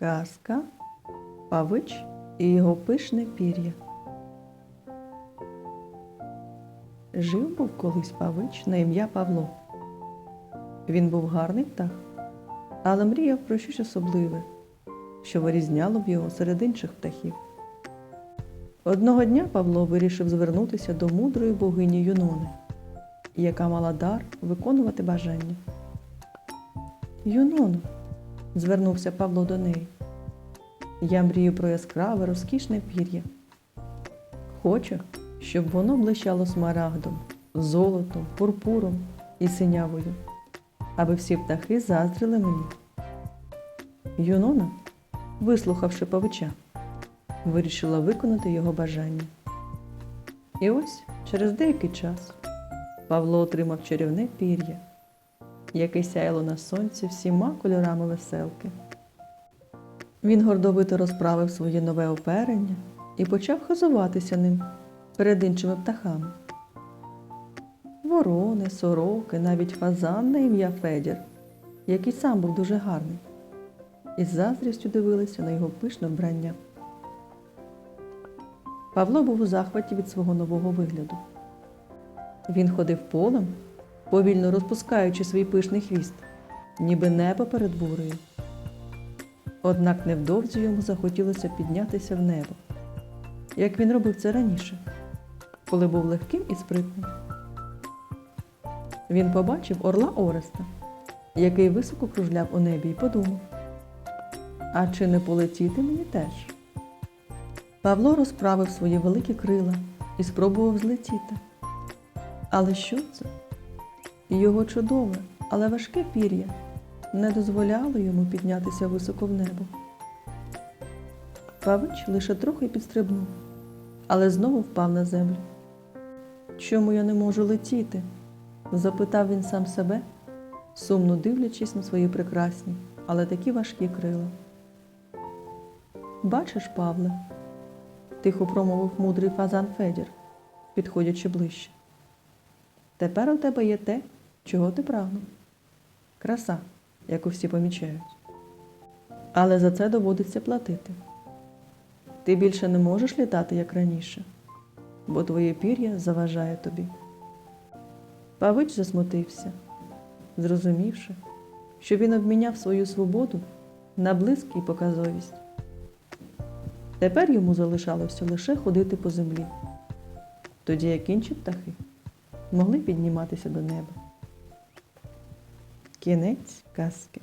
Казка, павич і його пишне пір'я. Жив був колись павич на ім'я Павло. Він був гарний птах, але мріяв про щось особливе, що вирізняло б його серед інших птахів. Одного дня Павло вирішив звернутися до мудрої богині Юнони, яка мала дар виконувати бажання. Юноно, звернувся Павло до неї. Я мрію про яскраве, розкішне пір'я. Хочу, щоб воно блищало смарагдом, золотом, пурпуром і синявою, аби всі птахи заздрили мені. Юнона, вислухавши павича, вирішила виконати його бажання. І ось через деякий час Павло отримав чарівне пір'я, яке сяяло на сонці всіма кольорами веселки. Він гордовито розправив своє нове оперення і почав хизуватися ним перед іншими птахами. Ворони, сороки, навіть фазан на ім'я Федір, який сам був дуже гарний, із заздрістю дивилися на його пишне вбрання. Павло був у захваті від свого нового вигляду. Він ходив полем, повільно розпускаючи свій пишний хвіст, ніби небо перед бурею. Однак невдовзі йому захотілося піднятися в небо, як він робив це раніше, коли був легким і спритним. Він побачив орла Ореста, який високо кружляв у небі, і подумав: А чи не полетіти мені теж? Павло розправив свої великі крила і спробував злетіти. Але що це? Його чудове, але важке пір'я не дозволяло йому піднятися високо в небо. Павич лише трохи підстрибнув, але знову впав на землю. Чому я не можу летіти? запитав він сам себе, сумно дивлячись на свої прекрасні, але такі важкі крила. Бачиш, Павле, тихо промовив мудрий фазан Федір, підходячи ближче. Тепер у тебе є те, чого ти прагнув. Краса, яку всі помічають. Але за це доводиться платити. Ти більше не можеш літати, як раніше, бо твоє пір'я заважає тобі. Павич засмутився, зрозумівши, що він обміняв свою свободу на блиск і показовість. Тепер йому залишалося лише ходити по землі, тоді як інші птахи могли підніматися до неба. Кінець казки.